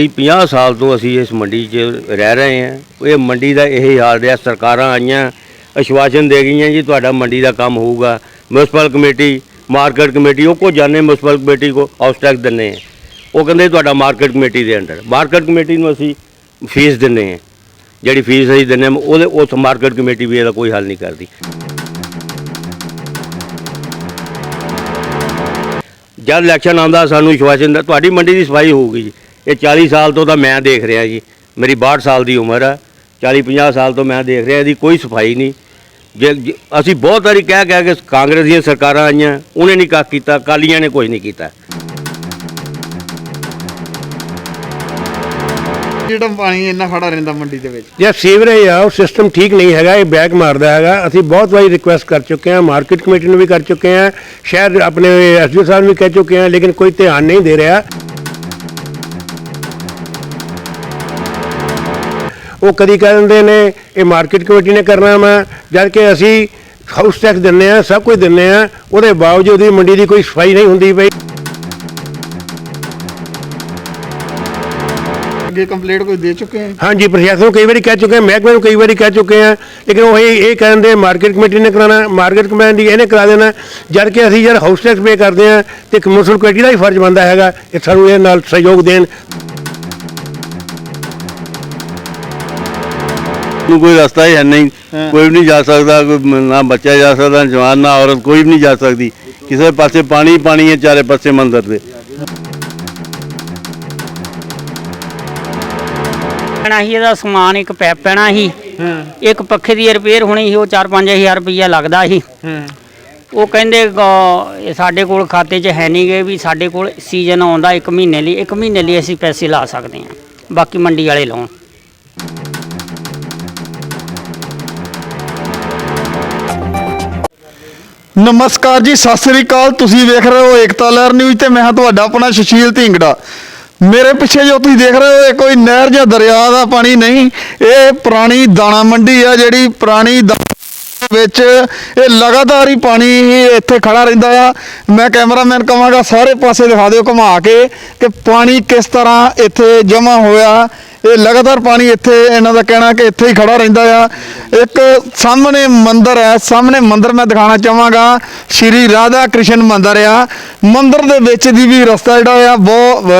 ਇਹ 50 ਸਾਲ ਤੋਂ ਅਸੀਂ ਇਸ ਮੰਡੀ 'ਚ ਰਹਿ ਰਹੇ ਹਾਂ। ਇਹ ਮੰਡੀ ਦਾ ਇਹ ਹਾਲ ਰਿਹਾ, ਸਰਕਾਰਾਂ ਆਈਆਂ ਅਸ਼ਵਾਸਨ ਦੇ ਗਈਆਂ ਜੀ ਤੁਹਾਡਾ ਮੰਡੀ ਦਾ ਕੰਮ ਹੋਊਗਾ। ਮਿਊਨਿਸਪਲ ਕਮੇਟੀ ਮਾਰਕੀਟ ਕਮੇਟੀ ਉਹ ਕੋ ਜਾਣੇ ਮਿਊਨਿਸਪਲ ਕਮੇਟੀ ਕੋ ਹਾਊਸ ਟੈਕਸ ਦਿੰਨੇ ਆ। ਉਹ ਕਹਿੰਦੇ ਤੁਹਾਡਾ ਮਾਰਕੀਟ ਕਮੇਟੀ ਦੇ ਅੰਡਰ ਮਾਰਕੀਟ ਕਮੇਟੀ ਨੂੰ ਅਸੀਂ ਫੀਸ ਦਿੰਨੇ ਆ। ਜਿਹੜੀ ਫੀਸ ਅਸੀਂ ਦਿੰਨੇ ਆ, ਉਹਦੇ, ਉਸ ਮਾਰਕੀਟ ਕਮੇਟੀ ਵੀ ਇਹਦਾ ਕੋਈ ਹੱਲ ਨਹੀਂ ਕਰਦੀ। ਜਦ ਇਲੈਕਸ਼ਨ ਆਉਂਦਾ, ਸਾਨੂੰ ਵਿਸ਼ਵਾਸਨ ਦਾ, ਤੁਹਾਡੀ ਮੰਡੀ ਦੀ ਸਫ਼ਾਈ ਹੋਊਗੀ ਜੀ। ਇਹ 40 ਸਾਲ ਤੋਂ ਤਾਂ ਮੈਂ ਦੇਖ ਰਿਹਾ ਜੀ। ਮੇਰੀ 62 ਸਾਲ ਦੀ ਉਮਰ ਆ। 40 50 ਸਾਲ ਤੋਂ ਮੈਂ ਦੇਖ ਰਿਹਾ ਇਹਦੀ ਕੋਈ ਸਫ਼ਾਈ ਨਹੀਂ। ਜੇ ਜੇ- ਅਸੀਂ ਬਹੁਤ ਵਾਰੀ ਕਹਿ ਕਹਿ ਕੇ ਕਾਂਗਰਸ ਦੀਆਂ ਸਰਕਾਰਾਂ ਆਈਆਂ ਉਹਨੇ ਨਹੀਂ ਕੱਖ ਕੀਤਾ ਕਾਲੀਆਂ ਨੇ ਕੁਝ ਨਹੀਂ ਕੀਤਾ। ਜਿਹੜਾ ਪਾਣੀ ਇੰਨਾ ਖੜਾ ਰਹਿੰਦਾ ਮੰਡੀ ਦੇ ਵਿੱਚ। ਜਿਹੜਾ ਸੀਵਰੇਜ ਆ ਉਹ ਸਿਸਟਮ ਠੀਕ ਨਹੀਂ ਹੈਗਾ ਇਹ ਬੈਕ ਮਾਰਦਾ ਹੈਗਾ। ਅਸੀਂ ਬਹੁਤ ਵਾਰੀ ਰਿਕੁਐਸਟ ਕਰ ਚੁੱਕੇ ਹਾਂ ਮਾਰਕੀਟ ਕਮੇਟੀ ਨੂੰ ਵੀ ਕਰ ਚੁੱਕੇ ਹਾਂ ਸ਼ਹਿਰ ਆਪਣੇ ਐਸਡੀਓ ਸਾਹਿਬ ਨੂੰ ਵੀ ਕਹਿ ਚੁੱਕੇ ਹਾਂ ਲੇਕਿਨ ਕੋਈ ਧਿਆਨ ਨਹੀਂ ਦੇ ਰਿਹਾ। ਉਹ ਕਦੀ ਕਹਿ ਦਿੰਦੇ ਨੇ ਇਹ ਮਾਰਕੀਟ ਕਮੇਟੀ ਨੇ ਕਰਨਾ ਵਾ ਜਦ ਕਿ ਅਸੀਂ ਹਾਊਸ ਟੈਕਸ ਦਿੰਨੇ ਆ ਸਭ ਕੁਝ ਦਿੰਨੇ ਆ ਉਹਦੇ ਬਾਵਜੂਦ ਵੀ ਮੰਡੀ ਦੀ ਕੋਈ ਸਫ਼ਾਈ ਨਹੀਂ ਹੁੰਦੀ ਪਈ। ਅੱਗੇ ਕੰਪਲੀਟ ਕੋਈ ਦੇ ਚੁੱਕੇ ਹੈ ਹਾਂਜੀ ਪ੍ਰਸ਼ਾਸਨ ਨੂੰ ਕਈ ਵਾਰੀ ਕਹਿ ਚੁੱਕੇ ਹਾਂ ਮਹਿਕਮੇ ਨੂੰ ਕਈ ਵਾਰੀ ਕਹਿ ਚੁੱਕੇ ਹਾਂ ਲੇਕਿਨ ਉਹ ਇਹ ਇਹ ਕਹਿੰਦੇ ਮਾਰਕੀਟ ਕਮੇਟੀ ਨੇ ਕਰਾਉਣਾ ਮਾਰਕੀਟ ਕਮੇਟੀ ਇਹਨੇ ਕਰਾ ਦੇਣਾ ਜਦ ਕਿ ਅਸੀਂ ਯਾਰ ਹਾਊਸ ਟੈਕਸ ਪੇ ਕਰਦੇ ਹਾਂ ਤੇ ਕਮਿਊਨਿਸਪਲ ਕਮੇਟੀ ਦਾ ਹੀ ਫਰਜ਼ ਬਣਦਾ ਹੈਗਾ ਕਿ ਸਾਨੂੰ ਇਹ ਨਾਲ ਸਹਿਯੋਗ ਦੇਣ। ਨੂੰ ਕੋਈ ਰਸਤਾ ਹੀ ਹੈ ਨਹੀਂ। ਕੋਈ ਵੀ ਨਹੀਂ ਜਾ ਸਕਦਾ ਕੋਈ ਨਾ ਬੱਚਾ ਜਾ ਸਕਦਾ ਜਵਾਨ ਨਾ ਔਰਤ ਕੋਈ ਵੀ ਨਹੀਂ ਜਾ ਸਕਦੀ। ਕਿਸੇ ਪਾਸੇ ਪਾਣੀ ਹੀ ਪਾਣੀ ਹੈ ਚਾਰੇ ਪਾਸੇ ਮੰਦਰ ਦੇ। ਪੈਣਾ ਸੀ ਇਹਦਾ ਸਮਾਨ ਇੱਕ ਪੈਪ ਪੈਣਾ ਸੀ। ਇੱਕ ਪੱਖੇ ਦੀ ਰਿਪੇਅਰ ਹੋਣੀ ਸੀ ਉਹ 4-5000 ਰੁਪਈਆ ਲੱਗਦਾ ਸੀ। ਉਹ ਕਹਿੰਦੇ ਸਾਡੇ ਕੋਲ ਖਾਤੇ 'ਚ ਹੈ ਨਹੀਂ ਗੇ ਵੀ ਸਾਡੇ ਕੋਲ ਸੀਜ਼ਨ ਆਉਂਦਾ 1 ਮਹੀਨੇ ਲਈ। 1 ਮਹੀਨੇ ਲਈ ਅਸੀਂ ਪੈਸੇ ਲਾ ਸਕਦੇ ਹਾਂ। ਬਾਕੀ ਮੰਡੀ ਵਾਲੇ ਲਾਉਣ ਨਮਸਕਾਰ ਜੀ, ਸਤਿ ਸ੍ਰੀ ਅਕਾਲ। ਤੁਸੀਂ ਵੇਖ ਰਹੇ ਹੋ ਏਕਤਾ ਲਹਿਰ ਨਿਊਜ਼ ਤੇ ਮੈਂ ਹਾਂ ਤੁਹਾਡਾ ਆਪਣਾ ਸੁਸ਼ੀਲ ਢਿੰਗੜਾ। ਮੇਰੇ ਪਿੱਛੇ ਜੋ ਤੁਸੀਂ ਦੇਖ ਰਹੇ ਹੋ, ਇਹ ਕੋਈ ਨਹਿਰ ਜਾਂ ਦਰਿਆ ਦਾ ਪਾਣੀ ਨਹੀਂ। ਇਹ ਪੁਰਾਣੀ ਦਾਣਾ ਮੰਡੀ ਆ, ਜਿਹੜੀ ਪੁਰਾਣੀ ਦਾ- ਵਿੱਚ ਇਹ ਲਗਾਤਾਰ ਹੀ ਪਾਣੀ ਹੀ ਇੱਥੇ ਖੜਾ ਰਹਿੰਦਾ ਆ। ਮੈਂ ਕੈਮਰਾਮੈਨ ਕਹਾਂਗਾ, ਸਾਰੇ ਪਾਸੇ ਦਿਖਾ ਦਿਓ ਘੁਮਾ ਕੇ ਕਿ ਪਾਣੀ ਕਿਸ ਤਰ੍ਹਾਂ ਇੱਥੇ ਜਮ੍ਹਾਂ ਹੋਇਆ। ਇਹ ਲਗਾਤਾਰ ਪਾਣੀ ਇੱਥੇ ਇਹਨਾਂ ਦਾ ਕਹਿਣਾ ਕਿ ਇੱਥੇ ਹੀ ਖੜਾ ਰਹਿੰਦਾ ਆ। ਇੱਕ ਸਾਹਮਣੇ ਮੰਦਿਰ ਹੈ ਸਾਹਮਣੇ ਮੰਦਿਰ ਮੈਂ ਦਿਖਾਣਾ ਚਾਹਾਂਗਾ। ਸ਼੍ਰੀ ਰਾਧਾ ਕ੍ਰਿਸ਼ਨ ਮੰਦਿਰ ਆ। ਮੰਦਿਰ ਦੇ ਵਿੱਚ ਦੀ ਵੀ ਰਸਤਾ ਜਿਹੜਾ ਆ ਬਹੁਤ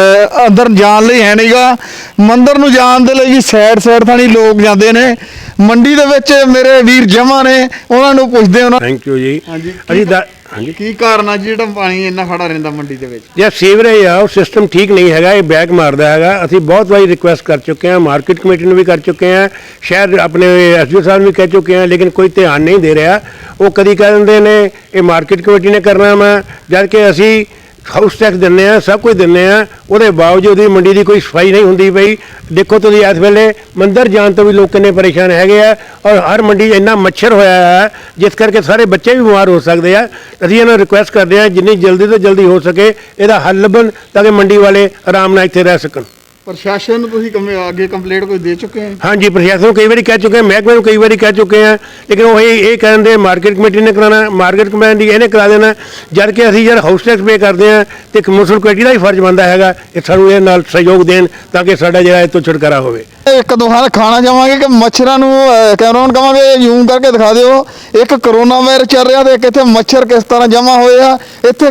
ਅੰਦਰ ਜਾਣ ਲਈ ਹੈ ਨਹੀਂਗਾ। ਮੰਦਿਰ ਨੂੰ ਜਾਣ ਦੇ ਲਈ ਵੀ ਸਾਈਡ ਸਾਈਡ ਥਾਣੀ ਲੋਕ ਜਾਂਦੇ ਨੇ। ਮੰਡੀ ਦੇ ਵਿੱਚ ਮੇਰੇ ਵੀਰ ਜਮਾ ਨੇ ਉਹਨਾਂ ਨੂੰ ਪੁੱਛਦੇ ਉਹਨਾਂ ਥੈਂਕ ਯੂ ਜੀ। ਹਾਂਜੀ। ਅਸੀਂ ਹਾਂਜੀ। ਕੀ ਕਾਰਨ ਆ ਜੀ ਜਿਹੜਾ ਪਾਣੀ ਇੰਨਾ ਖੜਾ ਰਹਿੰਦਾ ਮੰਡੀ ਦੇ ਵਿੱਚ? ਜਿਹੜਾ ਸੀਵਰੇਜ ਆ, ਉਹ ਸਿਸਟਮ ਠੀਕ ਨਹੀਂ ਹੈਗਾ, ਇਹ ਬੈਕ ਮਾਰਦਾ ਹੈਗਾ। ਅਸੀਂ ਬਹੁਤ ਵਾਰੀ ਰਿਕੁਐਸਟ ਕਰ ਚੁੱਕੇ ਹਾਂ ਮਾਰਕੀਟ ਕਮੇਟੀ ਨੂੰ ਵੀ ਕਰ ਚੁੱਕੇ ਹਾਂ ਸ਼ਹਿਰ ਆਪਣੇ ਐਸਡੀਓ ਸਾਹਿਬ ਨੂੰ ਵੀ ਕਹਿ ਚੁੱਕੇ ਹਾਂ, ਲੇਕਿਨ ਕੋਈ ਧਿਆਨ ਨਹੀਂ ਦੇ ਰਿਹਾ। ਉਹ ਕਦੀ ਕਹਿ ਦਿੰਦੇ ਨੇ, ਇਹ ਮਾਰਕੀਟ ਕਮੇਟੀ ਨੇ ਕਰਨਾ ਵਾ ਜਦ ਕਿ ਅਸੀਂ ਹਾਊਸ ਟੈਕਸ ਦਿੰਨੇ ਆ, ਸਭ ਕੁਝ ਦਿੰਨੇ ਆ, ਉਹਦੇ ਬਾਵਜੂਦ ਵੀ ਮੰਡੀ ਦੀ ਕੋਈ ਸਫ਼ਾਈ ਨਹੀਂ ਹੁੰਦੀ ਪਈ। ਦੇਖੋ ਤੁਸੀਂ ਇਸ ਵੇਲੇ ਮੰਦਰ ਜਾਣ ਤੋਂ ਵੀ ਲੋਕ ਕਿੰਨੇ ਪਰੇਸ਼ਾਨ ਹੈਗੇ ਆ ਔਰ ਹਰ ਮੰਡੀ 'ਚ ਇੰਨਾ ਮੱਛਰ ਹੋਇਆ ਹੈ ਜਿਸ ਕਰਕੇ ਸਾਰੇ ਬੱਚੇ ਵੀ ਬਿਮਾਰ ਹੋ ਸਕਦੇ ਆ। ਅਸੀਂ ਇਹਨਾਂ ਨੂੰ ਰਿਕੁਐਸਟ ਕਰਦੇ ਆ, ਜਿੰਨੀ ਜਲਦੀ ਤੋਂ ਜਲਦੀ ਹੋ ਸਕੇ, ਇਹਦਾ ਹੱਲ ਲੱਭਣ ਤਾਂ ਕਿ ਮੰਡੀ ਵਾਲੇ ਆਰਾਮ ਨਾਲ ਇੱਥੇ ਰਹਿ ਸਕਣ। ਪ੍ਰਸ਼ਾਸਨ ਨੂੰ ਤੁਸੀਂ ਕੰਮੇ ਅੱਗੇ ਕੰਪਲੀਟ ਕੋਈ ਦੇ ਚੁੱਕੇ ਹੋ? ਹਾਂਜੀ ਪ੍ਰਸ਼ਾਸਨ ਨੂੰ ਕਈ ਵਾਰੀ ਕਹਿ ਚੁੱਕੇ ਹਾਂ ਮਹਿਕਮੇ ਨੂੰ ਕਈ ਵਾਰੀ ਕਹਿ ਚੁੱਕੇ ਹਾਂ ਲੇਕਿਨ ਉਹ ਇਹ ਕਹਿੰਦੇ ਮਾਰਕੀਟ ਕਮੇਟੀ ਨੇ ਕਰਾਣਾ ਮਾਰਕੀਟ ਕਮੇਟੀ ਇਹਨੇ ਕਰਾ ਦੇਣਾ ਜਦ ਕਿ ਅਸੀਂ ਯਾਰ ਹਾਊਸ ਟੈਕਸ ਪੇ ਕਰਦੇ ਹਾਂ ਤੇ ਕਮਰਸ਼ੀਅਲ ਕਮੇਟੀ ਦਾ ਹੀ ਫਰਜ਼ ਬਣਦਾ ਹੈਗਾ ਕਿ ਸਾਨੂੰ ਇਹ ਨਾਲ ਸਹਿਯੋਗ ਦੇਣ ਤਾਂ ਕਿ ਸਾਡਾ ਜਿਹੜਾ ਇਹ ਤੋਂ ਛੁਟਕਾਰਾ ਹੋਵੇ। ਇੱਕ ਦੋ ਹਾਲ ਖਾਣਾ ਜਾਵਾਂਗੇ ਕਿ ਮੱਛਰਾਂ ਨੂੰ ਕੈਮਰਾ ਨੂੰ ਕਹਾਂਗੇ ਯੂਮ ਕਰਕੇ ਦਿਖਾ ਦਿਓ। ਇੱਕ ਕਰੋਨਾ ਵਾਇਰਸ ਚੱਲ ਰਿਹਾ ਤੇ ਇੱਕ ਇੱਥੇ ਮੱਛਰ ਕਿਸ ਤਰ੍ਹਾਂ ਜਮਾ ਹੋਏ ਆ। ਇੱਥੇ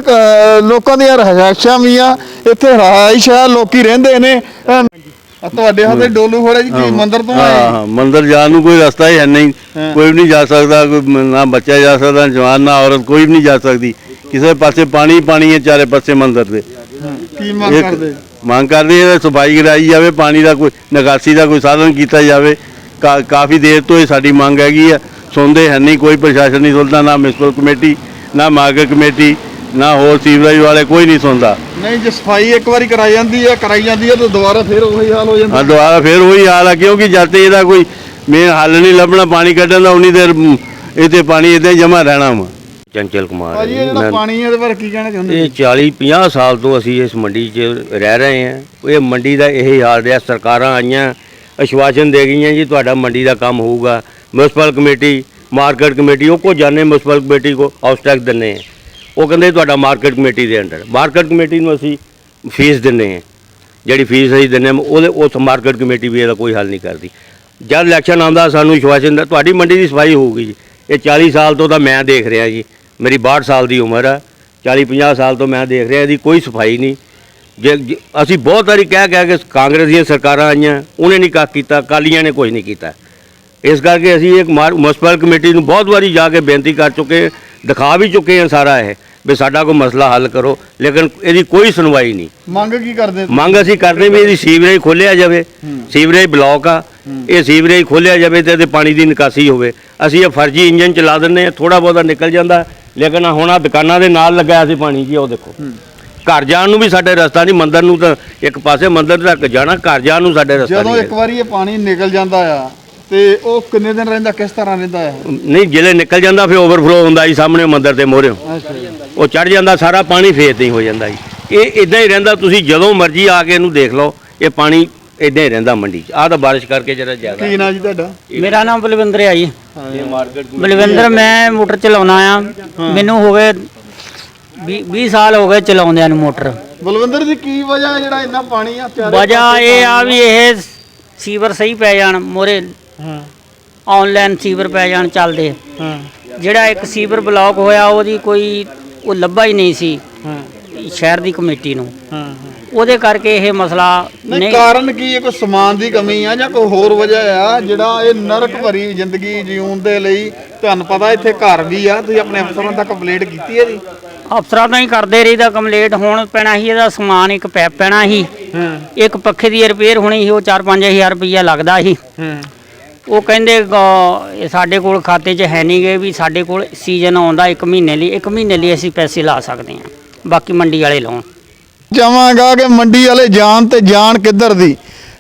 ਲੋਕਾਂ ਦੀਆਂ ਰਹਿائشਾਂ ਵੀ ਆ ਇੱਥੇ ਰਹਾਇਸ਼ ਆ ਲੋਕੀ ਰਹਿੰਦੇ ਨੇ। ਅਹ, ਆ ਤੁਹਾਡੇ ਹੱਥੇ ਡੋਲੂ ਫੋੜੇ ਜੀ ਕੀ ਮੰਦਿਰ ਤੋਂ ਹਾਂ ਆਏ ਹਾਂ ਮੰਦਰ ਜਾਣ ਨੂੰ ਕੋਈ ਰਸਤਾ ਹੀ ਹੈ ਨਹੀਂ। ਕੋਈ ਵੀ ਨਹੀਂ ਜਾ ਸਕਦਾ ਕੋਈ ਨਾ ਬੱਚਾ ਜਾ ਸਕਦਾ ਜਵਾਨ ਨਾ ਔਰਤ ਕੋਈ ਵੀ ਨਹੀਂ ਜਾ ਸਕਦੀ। ਕਿਸੇ ਪਾਸੇ ਪਾਣੀ ਹੀ ਪਾਣੀ ਹੈ ਚਾਰੇ ਪਾਸੇ ਮੰਦਰ ਦੇ। ਕੀ ਮੰਗ ਇਹ ਕਰਦੇ? ਮੰਗ ਕਰਦੇ ਆ ਸਫ਼ਾਈ ਕਰਾਈ ਜਾਵੇ ਪਾਣੀ ਦਾ ਕੋਈ ਨਿਕਾਸੀ ਦਾ ਕੋਈ ਸਾਧਨ ਕੀਤਾ ਜਾਵੇ। ਕਾਫੀ ਦੇਰ ਤੋਂ ਇਹ ਸਾਡੀ ਮੰਗ ਹੈਗੀ ਆ ਸੁਣਦੇ ਹੈ ਨਹੀਂ ਕੋਈ ਪ੍ਰਸ਼ਾਸਨ ਨਹੀਂ ਸੁਣਦਾ ਨਾ ਮਿਊਨਿਸਪਲ ਕਮੇਟੀ ਨਾ ਮਾਰਕੀਟ ਕਮੇਟੀ ਨਾ ਹੋਰ ਸੀਵਰੇਜ ਵਾਲੇ ਕੋਈ ਨਹੀਂ ਸੁਣਦਾ। ਨਹੀਂ ਜੇ ਸਫ਼ਾਈ ਇੱਕ ਵਾਰੀ ਕਰਾਈ ਜਾਂਦੀ ਹੈ ਕਰਾਈ ਜਾਂਦੀ ਹੈ ਤਾਂ ਦੁਬਾਰਾ ਫਿਰ ਉਹੀ ਹਾਲ ਹੋ ਜਾਂਦਾ। ਆ ਦੁਬਾਰਾ ਫੇਰ ਉਹੀ ਹਾਲ ਆ ਕਿਉਂਕਿ ਜਦ ਤੇ ਇਹਦਾ ਕੋਈ ਮੇਨ ਹੱਲ ਨਹੀਂ ਲੱਭਣਾ ਪਾਣੀ ਕੱਢਣ ਦਾ ਉਨੀ ਦੇਰ ਇੱਥੇ ਪਾਣੀ ਇਦਾਂ ਜਮਾ ਰਹਿਣਾ ਵਾ। ਚੰਚਲ ਕੁਮਾਰ ਭਾਜੀ ਇਹ ਜਿਹੜਾ ਪਾਣੀ ਹੈ ਇਹਦੇ ਬਾਰੇ ਕੀ ਕਹਿਣਾ ਚਾਹੁੰਦੇ ਇਹ 40 50 ਸਾਲ ਤੋਂ ਅਸੀਂ ਇਸ ਮੰਡੀ 'ਚ ਰਹਿ ਰਹੇ ਹਾਂ। ਇਹ ਮੰਡੀ ਦਾ ਇਹ ਹਾਲ ਰਿਹਾ ਸਰਕਾਰਾਂ ਆਈਆਂ ਅਸ਼ਵਾਸਨ ਦੇ ਗਈਆਂ ਜੀ ਤੁਹਾਡਾ ਮੰਡੀ ਦਾ ਕੰਮ ਹੋਊਗਾ। ਮਿਊਨਿਸਪਲ ਕਮੇਟੀ ਮਾਰਕੀਟ ਕਮੇਟੀ ਉਹ ਕੋ ਜਾਣੇ ਮਿਊਨਿਸਪਲ ਕਮੇਟੀ ਕੋ ਟੈਕਸ ਦਿੰਨੇ ਆ। ਉਹ ਕਹਿੰਦੇ ਤੁਹਾਡਾ ਮਾਰਕੀਟ ਕਮੇਟੀ ਦੇ ਅੰਡਰ। ਮਾਰਕੀਟ ਕਮੇਟੀ ਨੂੰ ਅਸੀਂ ਫੀਸ ਦਿੰਨੇ ਆ ਜਿਹੜੀ ਫੀਸ ਅਸੀਂ ਦਿੰਦੇ ਹਾਂ, ਉਹਦੇ ਉਸ ਮਾਰਕੀਟ ਕਮੇਟੀ ਵੀ ਇਹਦਾ ਕੋਈ ਹੱਲ ਨਹੀਂ ਕਰਦੀ। ਜਦ ਇਲੈਕਸ਼ਨ ਆਉਂਦਾ, ਸਾਨੂੰ ਵਿਸ਼ਵਾਸ ਹੁੰਦਾ ਤੁਹਾਡੀ ਮੰਡੀ ਦੀ ਸਫ਼ਾਈ ਹੋਊਗੀ ਜੀ। ਇਹ 40 ਸਾਲ ਤੋਂ ਤਾਂ ਮੈਂ ਦੇਖ ਰਿਹਾ ਜੀ। ਮੇਰੀ 62 ਸਾਲ ਦੀ ਉਮਰ ਆ। 40 50 ਸਾਲ ਤੋਂ ਮੈਂ ਦੇਖ ਰਿਹਾ, ਇਹਦੀ ਕੋਈ ਸਫ਼ਾਈ ਨਹੀਂ। ਜੇ ਅਸੀਂ ਬਹੁਤ ਵਾਰੀ ਕਹਿ ਕਹਿ ਕੇ ਕਾਂਗਰਸ ਦੀਆਂ ਸਰਕਾਰਾਂ ਆਈਆਂ, ਉਹਨੇ ਨਹੀਂ ਕੱਖ ਕੀਤਾ ਕਾਲੀਆਂ ਨੇ ਕੁਝ ਨਹੀਂ ਕੀਤਾ। ਇਸ ਕਰਕੇ ਅਸੀਂ ਇੱਕ ਮੁਨਸਪਲ ਕਮੇਟੀ ਨੂੰ ਬਹੁਤ ਵਾਰੀ ਜਾ ਕੇ ਬੇਨਤੀ ਕਰ ਚੁੱਕੇ, ਦਿਖਾ ਵੀ ਚੁੱਕੇ ਹਾਂ ਸਾਰਾ ਇਹ। ਵੀ ਸਾਡਾ ਕੋਈ ਮਸਲਾ ਹੱਲ ਕਰੋ ਲੇਕਿਨ ਇਹਦੀ ਕੋਈ ਸੁਣਵਾਈ ਨਹੀਂ। ਮੰਗ ਕੀ ਕਰਦੇ? ਮੰਗ ਅਸੀਂ ਕਰਦੇ ਵੀ ਇਹਦੀ ਸੀਵਰੇਜ ਖੋਲਿਆ ਜਾਵੇ ਸੀਵਰੇਜ ਬਲਾਕ ਆ ਇਹ ਸੀਵਰੇਜ ਖੋਲਿਆ ਜਾਵੇ ਤੇ ਇਹਦੇ ਪਾਣੀ ਦੀ ਨਿਕਾਸੀ ਹੋਵੇ। ਅਸੀਂ ਇਹ ਫਰਜ਼ੀ ਇੰਜਨ ਚਲਾ ਦਿੰਦੇ ਆ ਥੋੜਾ ਬਹੁਤਾ ਨਿਕਲ ਜਾਂਦਾ ਲੇਕਿਨ ਹੁਣ ਆ ਦੁਕਾਨਾਂ ਦੇ ਨਾਲ ਲੱਗਿਆ ਸੀ ਪਾਣੀ ਜੀ ਉਹ ਦੇਖੋ। ਘਰ ਜਾਣ ਨੂੰ ਵੀ ਸਾਡੇ ਰਸਤਾ ਨਹੀਂ ਮੰਦਰ ਨੂੰ ਤਾਂ ਇੱਕ ਪਾਸੇ ਮੰਦਰ ਤੱਕ ਜਾਣਾ ਘਰ ਜਾਣ ਨੂੰ ਸਾਡੇ ਰਸਤਾ ਜਦੋਂ ਨਹੀਂ ਇੱਕ ਵਾਰੀ ਇਹ ਪਾਣੀ ਨਿਕਲ ਜਾਂਦਾ ਆ ਤੇ ਉਹ ਕਿੰਨੇ ਦਿਨ ਰਹਿੰਦਾ ਕਿਸ ਤਰ੍ਹਾਂ ਰਹਿੰਦਾ ਆ ਨਹੀਂ ਜਿਹੜੇ ਨਿਕਲ ਜਾਂਦਾ ਫਿਰ ਓਵਰਫਲੋ ਹੁੰਦਾ ਜੀ ਸਾਹਮਣੇ ਮੰਦਰ ਦੇ ਮੋਹਰੇ। ਉਹ ਚੜ ਜਾਂਦਾ ਸਾਰਾ ਪਾਣੀ ਫੇਰ ਤੇ ਹੀ ਹੋ ਜਾਂਦਾ ਜੀ। ਇਹ ਇਦਾਂ ਹੀ ਰਹਿੰਦਾ ਤੁਸੀਂ ਜਦੋਂ ਮਰਜ਼ੀ ਆ ਕੇ ਇਹਨੂੰ ਦੇਖ ਲਓ ਇਹ ਪਾਣੀ ਇਦਾਂ ਹੀ ਰਹਿੰਦਾ ਮੰਡੀ 'ਚ। ਆਹ ਤਾਂ ਬਾਰਿਸ਼ ਕਰਕੇ ਜਿਹੜਾ ਜ਼ਿਆਦਾ। ਕੀ ਨਾਂ ਜੀ ਤੁਹਾਡਾ? ਮੇਰਾ ਨਾਮ ਬਲਵਿੰਦਰ ਆ ਜੀ। ਇਹ ਮਾਰਕੀਟ ਬਲਵਿੰਦਰ ਮੈਂ ਮੋਟਰ ਚਲਾਉਣਾ ਆ। ਮੈਨੂੰ ਹੋ ਗਏ 20 ਸਾਲ ਹੋ ਗਏ ਚਲਾਉਂਦਿਆਂ ਨੂੰ ਮੋਟਰ। ਬਲਵਿੰਦਰ ਜੀ ਕੀ ਵਜ੍ਹਾ ਹੈ ਜਿਹੜਾ ਇੰਨਾ ਪਾਣੀ ਆ ਚਾਰੇ ਵਜ੍ਹਾ ਇਹ ਆ ਵੀ ਇਹ ਸੀਵਰ ਸਹੀ ਪੈ ਜਾਣ ਮੋਰੇ ਹਾਂ। ਆਨਲਾਈਨ ਸੀਵਰ ਪੈ ਜਾਣ ਚੱਲਦੇ। ਹਾਂ। ਜਿਹੜਾ ਇੱਕ ਸੀਵਰ ਬਲੌਕ ਹੋਇਆ ਉਹਦੀ ਕੋਈ ਉਹ ਲੱਭਾ ਹੀ ਨਹੀਂ ਸੀ ਹਾਂ। ਸ਼ਹਿਰ ਦੀ ਕਮੇਟੀ ਨੂੰ। ਹਾਂ ਉਹਦੇ ਕਰਕੇ ਇਹ ਮਸਲਾ ਨਹੀਂ ਕਾਰਨ ਕੀ ਹੈ? ਕੋਈ ਸਮਾਨ ਦੀ ਕਮੀ ਆ ਜਾਂ ਕੋਈ ਹੋਰ ਵਜ੍ਹਾ ਆ? ਜਿਹੜਾ ਇਹ ਨਰਕ ਭਰੀ ਜ਼ਿੰਦਗੀ ਜਿਉਣ ਦੇ ਲਈ ਤੁਹਾਨੂੰ ਪਤਾ ਇੱਥੇ ਘਰ ਵੀ ਆ ਤੁਸੀਂ ਆਪਣੇ ਅਫਸਰਾਂ ਤੱਕ ਕੰਪਲੇਂਟ ਕੀਤੀ ਹੈ ਜੀ? ਅਫਸਰਾਂ ਤਾਂ ਹੀ ਕਰਦੇ ਰਹੀਦਾ ਕੰਪਲੀਟ ਹੁਣ ਪੈਣਾ ਸੀ ਇਹਦਾ ਸਮਾਨ ਇੱਕ ਪੈਪ ਪੈਣਾ ਸੀ ਹਾਂ। ਇੱਕ ਪੱਖੇ ਦੀ ਰਿਪੇਅਰ ਹੋਣੀ ਸੀ ਉਹ 4-5000 ਰੁਪਈਆ ਲੱਗਦਾ ਸੀ। ਹਾਂ। ਉਹ ਕਹਿੰਦੇ ਇਹ ਸਾਡੇ ਕੋਲ ਖਾਤੇ 'ਚ ਹੈ ਨਹੀਂ ਗਏ ਵੀ ਸਾਡੇ ਕੋਲ ਸੀਜ਼ਨ ਆਉਂਦਾ 1 ਮਹੀਨੇ ਲਈ 1 ਮਹੀਨੇ ਲਈ ਅਸੀਂ ਪੈਸੇ ਲਾ ਸਕਦੇ ਹਾਂ ਬਾਕੀ ਮੰਡੀ ਵਾਲੇ ਲਾਉਣ। ਚਾਹਾਂਗਾ ਕਿ ਮੰਡੀ ਵਾਲੇ ਜਾਣ ਤੇ ਜਾਣ ਕਿੱਧਰ ਦੀ?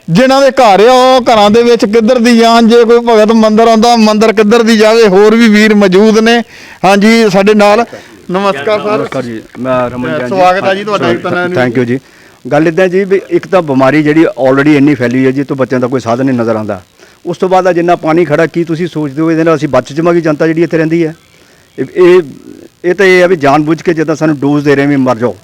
ਜਿਨ੍ਹਾਂ ਦੇ ਘਰ ਆ ਉਹ ਘਰਾਂ ਦੇ ਵਿੱਚ ਕਿੱਧਰ ਦੀ ਜਾਣ? ਜੇ ਕੋਈ ਭਗਤ ਮੰਦਰ ਆਉਂਦਾ ਮੰਦਰ ਕਿੱਧਰ ਦੀ ਜਾਵੇ? ਹੋਰ ਵੀ ਵੀਰ ਮੌਜੂਦ ਨੇ। ਹਾਂਜੀ ਸਾਡੇ ਨਾਲ। ਨਮਸਕਾਰ ਸਰ। ਨਮਸਕਾਰ ਜੀ ਮੈਂ ਰਮਨ ਜੈਨ ਜੀ। ਸਵਾਗਤ ਹੈ ਜੀ ਤੁਹਾਡਾ ਇੱਕ ਤਰ੍ਹਾਂ ਥੈਂਕ ਯੂ ਜੀ। ਗੱਲ ਇਦਾਂ ਜੀ ਵੀ ਇੱਕ ਤਾਂ ਬਿਮਾਰੀ ਜਿਹੜੀ ਆਲਰੇਡੀ ਇੰਨੀ ਫੈਲੀ ਹੈ ਜੀ ਤੋਂ ਬੱਚਿਆਂ ਦਾ ਕੋਈ ਸਾਧਨ ਨਹੀਂ ਨਜ਼ਰ ਆਉਂਦਾ। ਉਸ ਤੋਂ ਬਾਅਦ ਆ ਜਿੰਨਾ ਪਾਣੀ ਖੜਾ, ਕੀ ਤੁਸੀਂ ਸੋਚਦੇ ਹੋ ਇਹਦੇ ਨਾਲ ਅਸੀਂ ਬਚ ਜਾਵਾਂਗੇ, ਜਨਤਾ ਜਿਹੜੀ ਇੱਥੇ ਰਹਿੰਦੀ ਹੈ? ਇਹ, ਇਹ- ਤਾਂ ਇਹ ਹੈ ਵੀ ਜਾਣਬੁੱਝ ਕੇ ਜਿੱਦਾਂ ਸਾਨੂੰ ਡੋਜ਼ ਦੇ ਰਹੇ ਵੀ ਮਰ ਜਾਓ।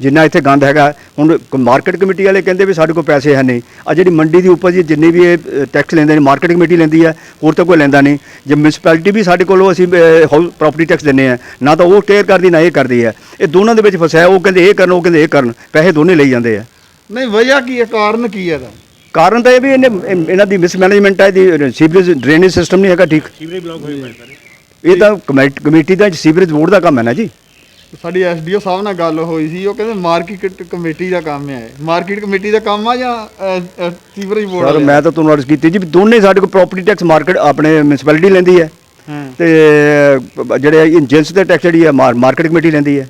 ਜਿੰਨਾ ਇੱਥੇ ਗੰਦ ਹੈਗਾ, ਹੁਣ ਮਾਰਕੀਟ ਕਮੇਟੀ ਵਾਲੇ ਕਹਿੰਦੇ ਵੀ ਸਾਡੇ ਕੋਲ ਪੈਸੇ ਹੈ ਨਹੀਂ। ਆ ਜਿਹੜੀ ਮੰਡੀ ਦੀ ਉੱਪਰ ਜੀ ਜਿੰਨੀ ਵੀ ਇਹ ਟੈਕਸ ਲੈਂਦੇ ਨੇ ਮਾਰਕੀਟ ਕਮੇਟੀ ਲੈਂਦੀ ਹੈ, ਹੋਰ ਤਾਂ ਕੋਈ ਲੈਂਦਾ ਨਹੀਂ। ਜੇ ਮਿਊਨਿਸਪੈਲਿਟੀ ਵੀ ਸਾਡੇ ਕੋਲੋਂ ਅਸੀਂ ਹਾਊਸ ਪ੍ਰਾਪਰਟੀ ਟੈਕਸ ਦਿੰਨੇ ਆ ਨਾ ਤਾਂ ਉਹ ਕੇਅਰ ਕਰਦੀ, ਨਾ ਇਹ ਕਰਦੀ ਹੈ। ਇਹ ਦੋਨਾਂ ਦੇ ਵਿੱਚ ਫਸਿਆ, ਉਹ ਕਹਿੰਦੇ ਇਹ ਕਰਨ, ਉਹ ਕਹਿੰਦੇ ਇਹ ਕਰਨ। ਪੈਸੇ ਦੋਨੇ ਲਈ ਜਾਂਦੇ ਆ। ਨਹੀਂ, ਵਜ੍ਹਾ ਕੀ ਹੈ? ਕਾਰਨ ਕੀ ਹੈ ਇਹਦਾ? ਕਾਰਨ ਤਾਂ ਇਹ ਵੀ ਇਹਨੇ ਇਹ- ਇਹਨਾਂ ਦੀ ਮਿਸਮੈਨੇਜਮੈਂਟ ਹੈ ਦੀ ਸੀਵਰੇਜ ਡਰੇਨੇਜ ਸਿਸਟਮ ਨਹੀਂ ਹੈਗਾ ਠੀਕ। ਸੀਵਰੇਜ ਬਲੌਕ ਹੋਏ ਇਹ ਤਾਂ ਕਮੇਟ- ਕਮੇਟੀ ਦਾ ਸੀਵਰੇਜ ਬੋਰਡ ਦਾ ਕੰਮ ਹੈ ਨਾ ਜੀ। ਸਾਡੀ ਐਸਡੀਓ ਸਾਹਿਬ ਨਾਲ ਗੱਲ ਹੋਈ ਸੀ ਉਹ ਕਹਿੰਦੇ ਮਾਰਕੀਟ ਕਮੇਟੀ ਦਾ ਕੰਮ ਹੈ ਮਾਰਕੀਟ ਕਮੇਟੀ ਦਾ ਕੰਮ ਆ ਜਾਂ ਸੀਵਰੇਜ ਬੋਰਡ ਸਰ ਮੈਂ ਤਾਂ ਤੁਹਾਨੂੰ ਅਰਜ਼ ਕੀਤੀ ਜੀ ਵੀ ਦੋਨੇ ਸਾਡੇ ਕੋਲ ਪ੍ਰਾਪਰਟੀ ਟੈਕਸ ਮਾਰਕੀਟ ਆਪਣੇ ਮਿਊਨਿਸਪੈਲਿਟੀ ਲੈਂਦੀ ਹੈ। ਤੇ ਜਿਹੜੇ ਇੰਜਨਸ ਦੇ ਟੈਕਸ ਜਿਹੜੀ ਹੈ ਮਾਰਕੀਟ ਕਮੇਟੀ ਲੈਂਦੀ ਹੈ।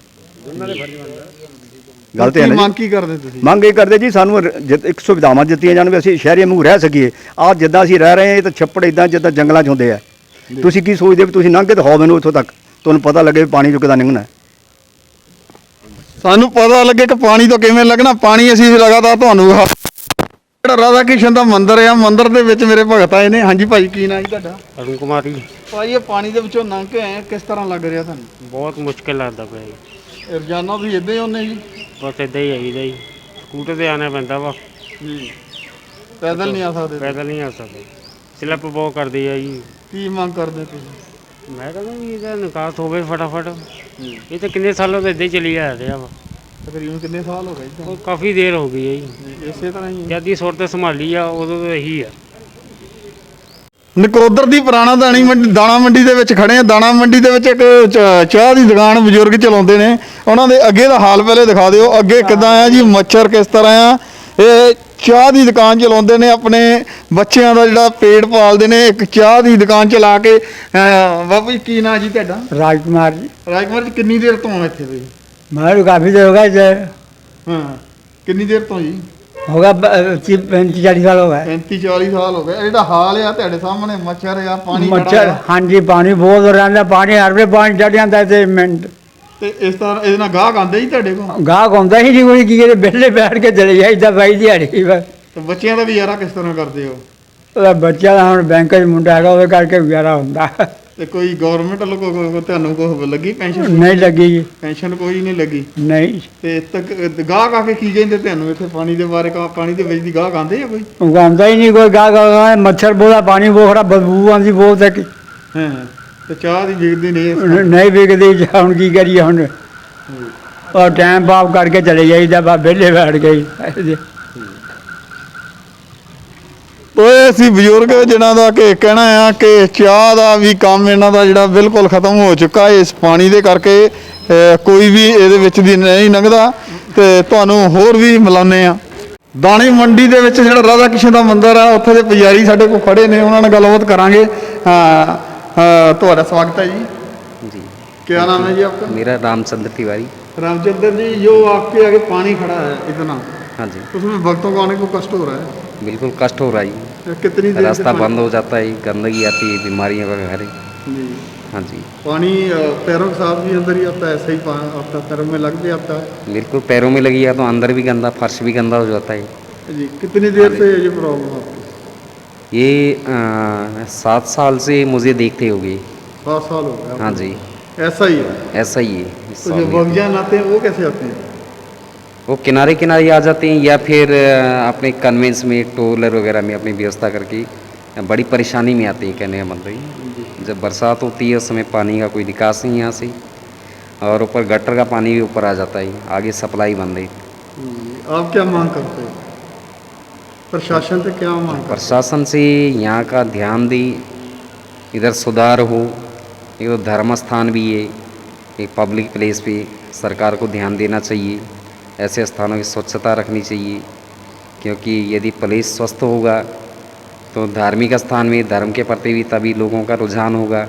ਗੱਲ ਤੇ ਹੈ ਕੀ ਨਾ ਜੀ। ਮੰਗ ਕੀ ਕਰਦੇ ਤੁਸੀਂ? ਮੰਗ ਇਹ ਕਰਦੇ ਜੀ ਸਾਨੂੰ ਰ- ਜਿ- ਇੱਕ ਸੁਵਿਧਾਵਾਂ ਦਿੱਤੀਆਂ ਜਾਣ ਵੀ ਅਸੀਂ ਸ਼ਹਿਰੀ ਵਾਂਗੂ ਰਹਿ ਸਕੀਏ। ਆਹ ਜਿੱਦਾਂ ਅਸੀਂ ਰਹਿ ਰਹੇ ਹਾਂ ਇਹ ਤਾਂ ਛੱਪੜ ਇਦਾਂ ਜਿੱਦਾਂ ਜੰਗਲਾਂ 'ਚ ਹੁੰਦੇ ਆ। ਤੁਸੀਂ ਕੀ ਸੋਚਦੇ ਵੀ ਤੁਸੀਂ ਲੰਘ ਕੇ ਦਿਖਾਓ ਮੈਨੂੰ ਉੱਥੋਂ ਤੱਕ? ਤੁਹਾਨੂੰ ਪਤਾ ਲੱਗੇ ਵੀ ਪਾਣੀ ਚੋਂ ਕਿੱਦਾਂ ਲੰਘਣਾ। ਹੈ ਸਾਨੂੰ ਪਤਾ ਲੱਗੇ ਕਿ ਪਾਣੀ ਤੋਂ ਕਿਵੇਂ ਲੱਗਣਾ ਪਾਣੀ ਅਸੀਂ ਲਗਾਤਾਰ ਤੁਹਾਨੂੰ ਜਿਹੜਾ ਰਾਧਾ ਕ੍ਰਿਸ਼ਨ ਦਾ ਮੰਦਿਰ ਆ ਮੰਦਿਰ ਦੇ ਵਿੱਚ ਮੇਰੇ ਭਗਤ ਆਏ ਨੇ। ਹਾਂਜੀ ਭਾਈ ਕੀ ਨਾਂ ਜੀ ਤੁਹਾਡਾ? ਅਰੁਣ ਕੁਮਾਰ ਜੀ। ਭਾਈ ਇਹ ਪਾਣੀ ਦੇ ਵਿੱਚੋਂ ਲੰਘ ਕੇ ਆਏ ਆ, ਕਿਸ ਤਰ੍ਹਾਂ ਲੱਗ ਰਿਹਾ ਤੁਹਾਨੂੰ? ਬਹੁਤ ਮੁਸ਼ਕਿਲ ਲੱਗਦਾ ਪਿਆ ਜੀ। ਰੋਜ਼ਾਨਾ ਤੁਸੀਂ ਇਦਾਂ ਹੀ ਹੁੰਦੇ ਜੀ? ਬਸ ਇਦਾਂ ਹੀ ਆਈਦਾ ਜੀ ਸਕੂਟਰ ਤੇ ਆਣਾ ਪੈਂਦਾ ਵਾ। ਜੀ। ਪੈਦਲ ਨਹੀਂ ਆ ਸਕਦੇ। ਪੈਦਲ ਨਹੀਂ ਆ ਸਕਦੇ। ਸਲਿੱਪ ਬਹੁਤ ਕਰਦੀ ਆ ਜੀ। ਕੀ ਮੰਗ ਕਰਦੇ ਤੁਸੀਂ? ਮੈਂ ਕਹਿੰਦਾ ਵੀ ਇਹਦਾ ਨਿਕਾਸ ਹੋਵੇ ਫਟਾਫਟ। ਇਹ ਤਾਂ ਕਿੰਨੇ ਸਾਲੋਂ ਤੋਂ ਇਦਾਂ ਹੀ ਚੱਲੀ ਆ ਰਿਹਾ ਵਾ। ਤਕਰੀਬਨ ਕਿੰਨੇ ਸਾਲ ਹੋ ਗਏ ਜੀ? ਉਹ ਕਾਫੀ ਦੇਰ ਹੋ ਗਈ ਹੈ ਜੀ। ਤੁਹਾਨੂੰ? ਇਸੇ ਤਰ੍ਹਾਂ ਹੀ। ਜਦ ਦੀ ਸੁਰਤ ਸੰਭਾਲੀ ਆ ਉਦੋਂ ਤੋਂ ਇਹੀ ਆ। ਨਕੋਦਰ ਦੀ ਪੁਰਾਣਾ ਦਾਣੀ ਮੰਡੀ ਦਾਣਾ ਮੰਡੀ ਦੇ ਵਿੱਚ ਖੜੇ ਆ ਦਾਣਾ ਮੰਡੀ ਦੇ ਵਿੱਚ ਇੱਕ ਚ- ਚਾਹ ਦੀ ਦੁਕਾਨ ਬਜ਼ੁਰਗ ਚਲਾਉਂਦੇ ਨੇ ਉਹਨਾਂ ਦੇ ਅੱਗੇ ਦਾ ਹਾਲ ਪਹਿਲੇ ਦਿਖਾ ਦਿਓ ਅੱਗੇ ਕਿਦਾਂ ਆ ਜੀ ਮੱਛਰ ਕਿਸ ਤਰ੍ਹਾਂ ਆ ਇਹ ਚਾਹ ਦੀ ਦੁਕਾਨ ਚਲਾਉਂਦੇ ਨੇ ਆਪਣੇ ਬੱਚਿਆਂ ਦਾ ਜਿਹੜਾ ਪੇਟ ਪਾਲਦੇ ਨੇ ਇੱਕ ਚਾਹ ਦੀ ਦੁਕਾਨ ਚਲਾ ਕੇ ਅਹ ਬਾਬੂ ਜੀ ਕੀ ਨਾਂ ਜੀ ਤੁਹਾਡਾ राजकुमार जी ਰਾਜਕੁਮਾਰ ਜੀ ਕਿੰਨੀ ਦੇਰ ਤੋਂ ਆ ਇੱਥੇ ਤੁਸੀਂ मैं तो काफ़ी देर हो गया इधर ਹਾਂ ਕਿੰਨੀ ਦੇਰ ਤੋਂ ਜੀ ਹੋਗਾ 35 40 ਸਾਲ ਹੋ ਗਏ। 35 40 ਸਾਲ ਹੋ ਗਏ। ਇਹ ਹਾਲ ਆ ਤੁਹਾਡੇ ਸਾਹਮਣੇ ਮੱਛਰ ਆ ਪਾਣੀ ਮੱਛਰ ਹਾਂਜੀ ਪਾਣੀ ਬਹੁਤ ਰਹਿੰਦਾ ਪਾਣੀ ਹਰ ਵੇ ਪਾਣੀ ਚੜ ਜਾਂਦਾ ਤੇ ਮਿੰਟ। ਤੇ ਇਸ ਤਰ੍ਹਾਂ ਇਹਦੇ ਨਾਲ ਗਾਹਕ ਆਉਂਦੇ ਹੀ ਤੁਹਾਡੇ ਕੋਲ? ਗਾਹਕ ਆਉਂਦਾ ਹੀ ਨਹੀਂ ਕੋਈ ਕੀ ਕਿਤੇ ਬੈਠੇ ਬੈਠ ਕੇ ਚਲੇ ਜਾਈਦਾ ਬਾਈ ਦਿਹਾੜੀ ਬਸ। ਬੱਚਿਆਂ ਦਾ ਵੀ ਯਾਰਾ ਕਿਸ ਤਰ੍ਹਾਂ ਕਰਦੇ ਹੋ? ਬੱਚਾ ਦਾ ਹੁਣ ਬੈਂਕ 'ਚ ਮੁੰਡਾ ਹੈਗਾ ਉਹਦੇ ਕਰਕੇ ਗੁਜ਼ਾਰਾ ਹੁੰਦਾ। ਤੇ ਕੋਈ ਗਵਰਨਮੈਂਟ ਵੱਲੋਂ ਕੋਈ- ਕੋਈ ਤੁਹਾਨੂੰ ਕੋਈ ਲੱਗੀ ਪੈਨਸ਼ਨ ਨਹੀਂ ਲੱਗੀ ਜੀ। ਪੈਨਸ਼ਨ ਕੋਈ ਨਹੀਂ ਲੱਗੀ? ਨਹੀਂ। ਤੇ ਤੱਕ ਗਾਹਕ ਆ ਕੇ ਕੀ ਕਹਿੰਦੇ ਤੁਹਾਨੂੰ ਇੱਥੇ ਪਾਣੀ ਦੇ ਬਾਰੇ? ਕਾ- ਪਾਣੀ ਦੇ ਵਿੱਚ ਦੀ ਗਾਹਕ ਆਂਦੇ ਆ ਕੋਈ? ਉਗਾਉਂਦਾ ਹੀ ਨਹੀਂ ਕੋਈ ਗਾ ਗਾ ਮੱਛਰ ਬੋਲਾ ਪਾਣੀ ਬੋਖੜਾ ਬਦਬੂ ਆਂਦੀ ਬਹੁਤ ਹੈ ਕਿ ਹਾਂ ਤੇ ਚਾਹ ਦੀ ਵਿਕਦੀ ਨਹੀਂ ਇਸ ਨ- ਨਹੀਂ ਵਿਕਦੀ ਜੀ, ਹੁਣ ਕੀ ਕਰੀਏ ਹੁਣ? ਉਹ ਟਾਈਮ ਪਾਪ ਕਰਕੇ ਚਲੇ ਜਾਈਦਾ ਬਾ ਵਿਹਲੇ ਬੈਠ ਗਏ। ਓਏ ਅਸੀਂ ਬਜ਼ੁਰਗ ਜਿਨ੍ਹਾਂ ਦਾ ਕਿ ਕਹਿਣਾ ਆ ਕਿ ਚਾਹ ਦਾ ਵੀ ਕੰਮ ਇਹਨਾਂ ਦਾ ਜਿਹੜਾ ਬਿਲਕੁਲ ਖਤਮ ਹੋ ਚੁੱਕਾ ਹੈ ਇਸ ਪਾਣੀ ਦੇ ਕਰਕੇ ਅਹ, ਕੋਈ ਵੀ ਇਹਦੇ ਵਿੱਚ ਦੀ ਨਹੀਂ ਲੰਘਦਾ ਤੇ ਤੁਹਾਨੂੰ ਹੋਰ ਵੀ ਮਿਲਾਉਂਦੇ ਆ ਦਾਣੀ ਮੰਡੀ ਦੇ ਵਿੱਚ ਜਿਹੜਾ ਰਾਧਾ ਕ੍ਰਿਸ਼ਨ ਦਾ ਮੰਦਿਰ ਆ ਉੱਥੇ ਦੇ ਪੁਜਾਰੀ ਸਾਡੇ ਕੋਲ ਖੜੇ ਨੇ ਉਹਨਾਂ ਨਾਲ ਗੱਲਬਾਤ ਕਰਾਂਗੇ ਹਾਂ ਹਾਂ, ਤੁਹਾਡਾ ਸਵਾਗਤ ਹੈ ਜੀ जी ਕੀ ਨਾਮ ਹੈ ਜੀ ਆਪਕਾ मेरा रामचंद्र तिवारी रामचंद्र जी जो आपके आगे पानी खड़ा है इतना हाँ जी उसमें भक्तों को आने को कष्ट हो रहा बिल्कुल कष्ट हो रहा है। है कितनी देर रास्ता बंद हो जाता है गंदगी आती है बीमारियाँ वगैरह। हाँ जी। पानी पैरों के साथ भी अंदर ही आता है ऐसे ही आपका पैरों में लग भी आता है। बिल्कुल पैरों में लगी है तो अंदर भी गंदा फर्श भी गंदा हो जाता है। है जी कितनी देर से ये प्रॉब्लम आपकी? ये सात साल से मुझे देखते होगे सात साल हो गए हाँ जी। ऐसा ही है? ऐसा ही है। तो जो बगजान आते हैं वो कैसे आते हैं? वो किनारे किनारे आ जाते हैं या फिर अपने कन्वेंस में टोलर वगैरह में अपनी व्यवस्था करके बड़ी परेशानी में आते हैं कहने का मतलब ये। जब बरसात होती है उस समय पानी का कोई निकास नहीं यहाँ से और ऊपर गटर का पानी भी ऊपर आ जाता है आगे सप्लाई बंद है। आप क्या मांग करते हैं? प्रशासन से क्या मांग प्रशासन से यहाँ का ध्यान दी इधर सुधार हो एक तो धर्म स्थान भी है एक पब्लिक प्लेस पे सरकार को ध्यान देना चाहिए। ऐसे स्थानों की स्वच्छता रखनी चाहिए, क्योंकि यदि प्लेस स्वस्थ होगा तो धार्मिक स्थान में, धर्म के प्रति भी तभी लोगों का रुझान होगा।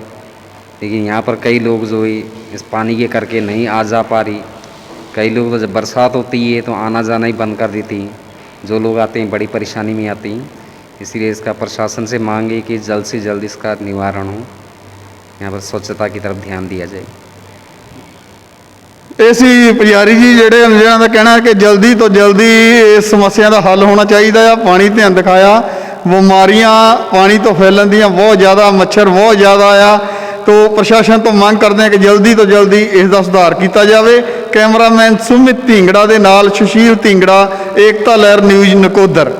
लेकिन यहाँ पर कई लोग जो है, इस पानी के करके नहीं आ जा पा रही। कई लोग तो जब बरसात होती है तो आना जाना ही बंद कर देती हैं। जो लोग आते हैं, बड़ी परेशानी में आते हैं। इसलिए इसका प्रशासन से मांग है कि जल्द से जल्द इसका निवारण हो। यहाँ पर स्वच्छता की तरफ़ ध्यान दिया जाए। ਇਹ ਸੀ ਪੁਜਾਰੀ ਜੀ ਜਿਹੜੇ ਜਿਹਨਾਂ ਦਾ ਕਹਿਣਾ ਕਿ ਜਲਦੀ ਤੋਂ ਜਲਦੀ ਇਸ ਸਮੱਸਿਆ ਦਾ ਹੱਲ ਹੋਣਾ ਚਾਹੀਦਾ ਆ। ਪਾਣੀ ਧਿਆਨ ਦਿਖਾਇਆ। ਬਿਮਾਰੀਆਂ ਪਾਣੀ ਤੋਂ ਫੈਲਣ ਦੀਆਂ ਬਹੁਤ ਜ਼ਿਆਦਾ, ਮੱਛਰ ਬਹੁਤ ਜ਼ਿਆਦਾ ਆ। ਤੋ ਪ੍ਰਸ਼ਾਸਨ ਤੋਂ ਮੰਗ ਕਰਦੇ ਹਾਂ ਕਿ ਜਲਦੀ ਤੋਂ ਜਲਦੀ ਇਸ ਦਾ ਸੁਧਾਰ ਕੀਤਾ ਜਾਵੇ। ਕੈਮਰਾਮੈਨ ਸੁਮਿਤ ਢਿੰਗੜਾ ਦੇ ਨਾਲ ਸੁਸ਼ੀਲ ਢਿੰਗੜਾ, ਏਕਤਾ ਲਹਿਰ ਨਿਊਜ਼ ਨਕੋਦਰ।